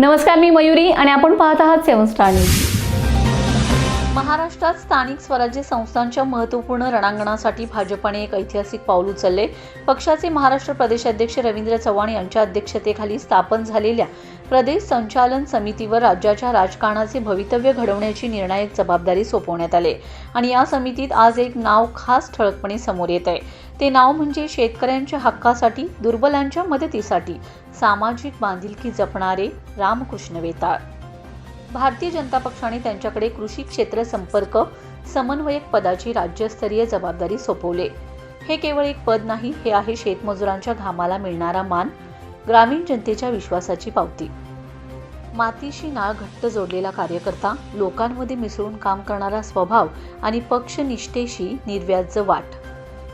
नमस्कार मी मयुरी आणि आपण पाहत आहात सेवन स्टार न्यूज. महाराष्ट्रात स्थानिक स्वराज्य संस्थांच्या महत्त्वपूर्ण रणांगणासाठी भाजपाने एक ऐतिहासिक पाऊल उचलले. पक्षाचे महाराष्ट्र प्रदेशाध्यक्ष रवींद्र चव्हाण यांच्या अध्यक्षतेखाली स्थापन झालेल्या प्रदेश संचालन समितीवर राज्याच्या राजकारणाचे भवितव्य घडवण्याची निर्णायक जबाबदारी सोपवण्यात आले. आणि या समितीत आज एक नाव खास ठळकपणे समोर येत आहे ते नाव म्हणजे शेतकऱ्यांच्या हक्कासाठी दुर्बलांच्या मदतीसाठी. सामाजिक बांधिलकी जपणारे रामकृष्ण वेताळ. भारतीय जनता पक्षाने त्यांच्याकडे कृषी क्षेत्र संपर्क समन्वयक पदाची राज्यस्तरीय जबाबदारी सोपवले. हे केवळ एक पद नाही हे आहे शेतमजुरांच्या घामाला मिळणारा मान ग्रामीण जनतेच्या विश्वासाची पावती. मातीशी नाळ घट्ट जोडलेला कार्यकर्ता लोकांमध्ये मिसळून काम करणारा स्वभाव आणि पक्षनिष्ठेशी निर्व्याज वाट.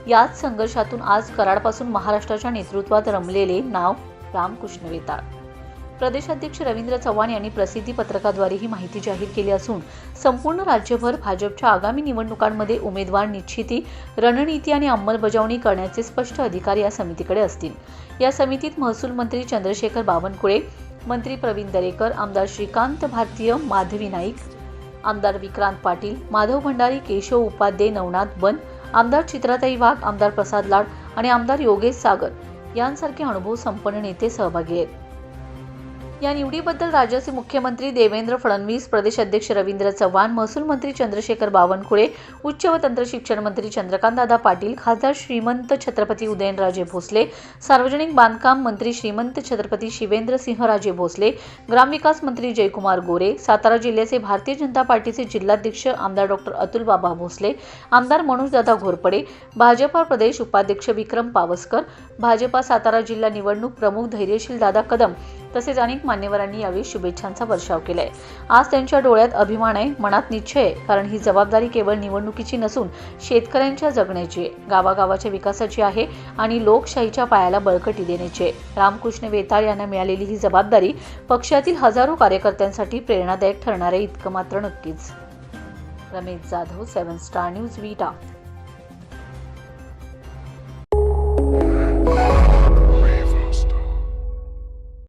याच संघर्षातून आज कराडपासून महाराष्ट्राच्या नेतृत्वात रमलेले नाव रामकृष्ण वेताळ. प्रदेशाध्यक्ष रवींद्र चव्हाण यांनी प्रसिद्धी पत्रकाद्वारे ही माहिती जाहीर केली असून संपूर्ण राज्यभर भाजपच्या आगामी निवडणुकांमध्ये उमेदवार निश्चिती रणनीती आणि अंमलबजावणी करण्याचे स्पष्ट अधिकार या समितीकडे असतील. या समितीत महसूल मंत्री चंद्रशेखर बावनकुळे मंत्री प्रवीण दरेकर आमदार श्रीकांत भारतीय माधवी नाईक आमदार विक्रांत पाटील माधव भंडारी केशव उपाध्ये नवनाथ बन आमदार चित्राताई वाघ आमदार प्रसाद लाड आणि आमदार योगेश सागर यांसारखे अनुभव संपन्न नेते सहभागी आहेत. या निवडीबद्दल राज्याचे मुख्यमंत्री देवेंद्र फडणवीस प्रदेश अध्यक्ष रवींद्र चव्हाण महसूल मंत्री चंद्रशेखर बावनकुळे उच्च व तंत्रशिक्षण मंत्री चंद्रकांतदादा पाटील खासदार श्रीमंत छत्रपती उदयनराजे भोसले सार्वजनिक बांधकाम मंत्री श्रीमंत छत्रपती शिवेंद्र सिंहराजे भोसले ग्रामविकास मंत्री जयकुमार गोरे सातारा जिल्ह्याचे भारतीय जनता पार्टीचे जिल्हाध्यक्ष आमदार डॉक्टर अतुल बाबा भोसले आमदार मनोजदादा घोरपडे भाजपा प्रदेश उपाध्यक्ष विक्रम पावसकर भाजपा सातारा जिल्हा निवडणूक प्रमुख धैर्यशील दादा कदम तसेच अनेक मान्यवरांनी यावेळी शुभेच्छांचा वर्षाव केलाय. आज त्यांच्या डोळ्यात अभिमान आहे मनात निश्चय आहे कारण ही जबाबदारी केवळ निवडणुकीची नसून शेतकऱ्यांच्या जगण्याची आहे. गावागावाच्या विकासाची आहे आणि लोकशाहीच्या पायाला बळकटी देण्याची आहे. रामकृष्ण वेताळ यांना मिळालेली ही जबाबदारी पक्षातील हजारो कार्यकर्त्यांसाठी प्रेरणादायक ठरणार आहे इतकं मात्र नक्कीच. Ramesh Jadhav seven star news Vita.